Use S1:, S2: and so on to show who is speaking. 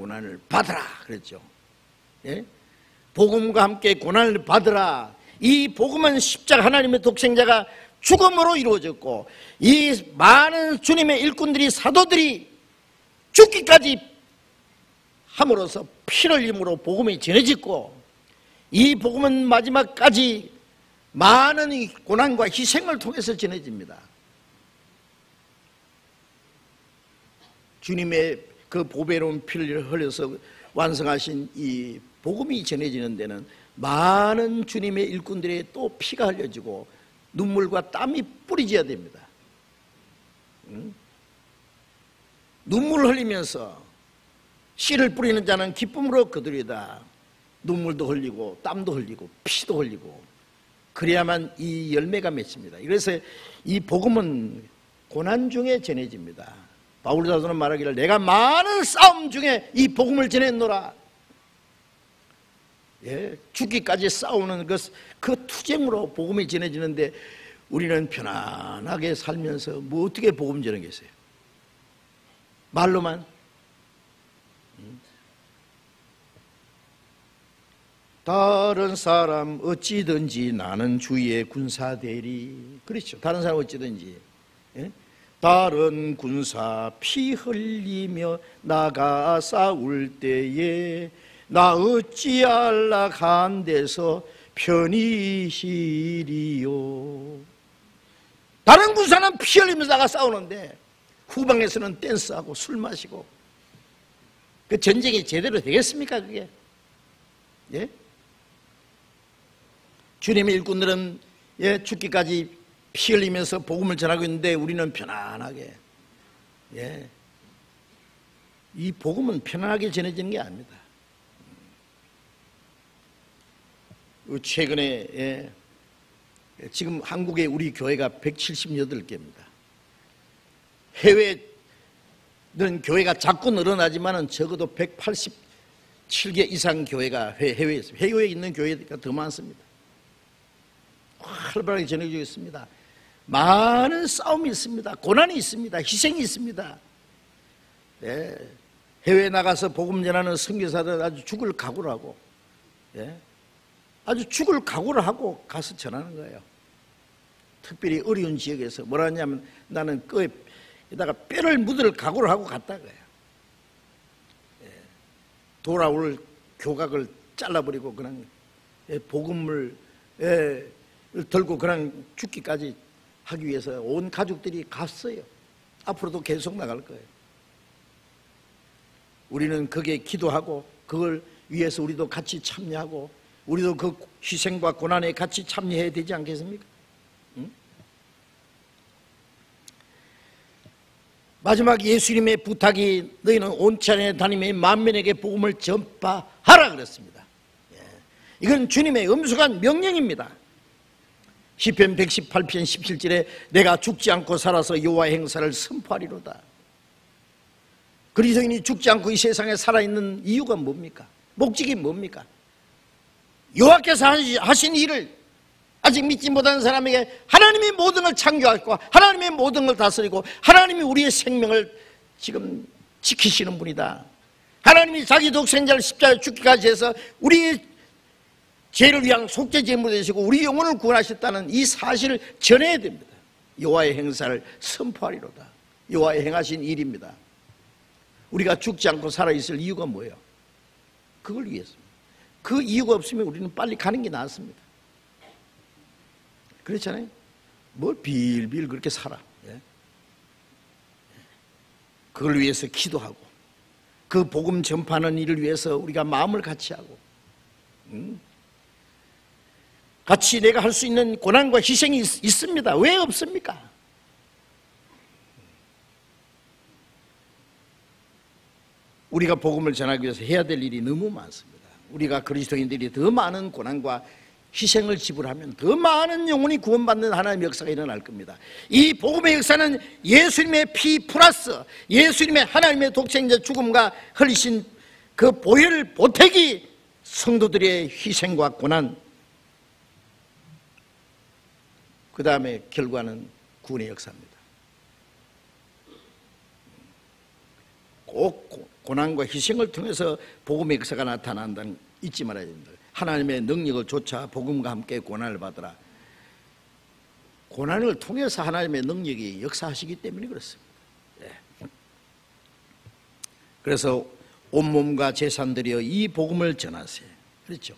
S1: 고난을 받으라 그랬죠. 예? 복음과 함께 고난을 받으라. 이 복음은 십자가 하나님의 독생자가 죽음으로 이루어졌고 이 많은 주님의 일꾼들이 사도들이 죽기까지 함으로써 피를 흘림으로 복음이 전해졌고 이 복음은 마지막까지 많은 고난과 희생을 통해서 전해집니다. 주님의 그 보배로운 피를 흘려서 완성하신 이 복음이 전해지는 데는 많은 주님의 일꾼들의 또 피가 흘려지고 눈물과 땀이 뿌리져야 됩니다. 응? 눈물을 흘리면서 씨를 뿌리는 자는 기쁨으로 거두리다. 눈물도 흘리고 땀도 흘리고 피도 흘리고 그래야만 이 열매가 맺힙니다. 그래서 이 복음은 고난 중에 전해집니다. 바울 사도는 말하기를 내가 많은 싸움 중에 이 복음을 전했노라. 예, 죽기까지 싸우는 그, 그 투쟁으로 복음이 전해지는데 우리는 편안하게 살면서 뭐 어떻게 복음 전하겠어요? 말로만 음? 다른 사람 어찌든지 나는 주의 군사 대리 그렇죠 다른 사람 어찌든지 예? 다른 군사 피 흘리며 나가 싸울 때에 나 어찌할라 간 데서 편히 쉬리요 다른 군사는 피 흘리면서 나가 싸우는데 후방에서는 댄스하고 술 마시고 그 전쟁이 제대로 되겠습니까 그게 예? 주님의 일꾼들은 예, 죽기까지 피 흘리면서 복음을 전하고 있는데 우리는 편안하게 예. 이 복음은 편안하게 전해지는 게 아닙니다. 그 최근에 예, 지금 한국에 우리 교회가 178개입니다. 해외는 교회가 자꾸 늘어나지만은 적어도 187개 이상 교회가 해외에 있습니다. 해외에 있는 교회가 더 많습니다. 활발하게 전해지고 있습니다. 많은 싸움이 있습니다. 고난이 있습니다. 희생이 있습니다. 네. 해외에 나가서 복음 전하는 선교사들 아주 죽을 각오를 하고, 예. 아주 죽을 각오를 하고 가서 전하는 거예요. 특별히 어려운 지역에서 뭐라 하냐면 나는 끄에다가 뼈를 묻을 각오를 하고 갔다 거예요. 예. 돌아올 교각을 잘라버리고 그냥 예, 복음을 예, 들고 그냥 죽기까지 하기 위해서 온 가족들이 갔어요. 앞으로도 계속 나갈 거예요. 우리는 거기에 기도하고 그걸 위해서 우리도 같이 참여하고 우리도 그 희생과 고난에 같이 참여해야 되지 않겠습니까? 응? 마지막 예수님의 부탁이 너희는 온천에 다니며 만민에게 복음을 전파하라 그랬습니다. 예. 이건 주님의 엄숙한 명령입니다. 시편 118편 17절에 내가 죽지 않고 살아서 여호와의 행사를 선포하리로다. 그리스도인이 죽지 않고 이 세상에 살아있는 이유가 뭡니까? 목적이 뭡니까? 여호와께서 하신 일을 아직 믿지 못하는 사람에게 하나님이 모든 걸 창조하고 하나님이 모든 걸 다스리고 하나님이 우리의 생명을 지금 지키시는 분이다. 하나님이 자기 독생자를 십자가에 죽기까지 해서 우리의 죄를 위한 속죄 제물 되시고 우리 영혼을 구원하셨다는 이 사실을 전해야 됩니다. 여호와의 행사를 선포하리로다. 여호와의 행하신 일입니다. 우리가 죽지 않고 살아 있을 이유가 뭐예요? 그걸 위해서입니다. 그 이유가 없으면 우리는 빨리 가는 게 낫습니다. 그렇잖아요. 뭘 빌빌 그렇게 살아. 예? 그걸 위해서 기도하고 그 복음 전파하는 일을 위해서 우리가 마음을 같이 하고 음? 같이 내가 할 수 있는 고난과 희생이 있, 습니다 왜 없습니까? 우리가 복음을 전하기 위해서 해야 될 일이 너무 많습니다. 우리가 그리스도인들이 더 많은 고난과 희생을 지불하면 더 많은 영혼이 구원받는 하나님의 역사가 일어날 겁니다. 이 복음의 역사는 예수님의 피 플러스 예수님의 하나님의 독생자 죽음과 흘리신 그 보혈 보태기 성도들의 희생과 고난 그 다음에 결과는 구원의 역사입니다. 꼭 고난과 희생을 통해서 복음의 역사가 나타난다는 거 잊지 말아야 됩니다. 하나님의 능력을 조차 복음과 함께 고난을 받으라. 고난을 통해서 하나님의 능력이 역사하시기 때문에 그렇습니다. 예. 그래서 온몸과 재산 들여 이 복음을 전하세요. 그렇죠.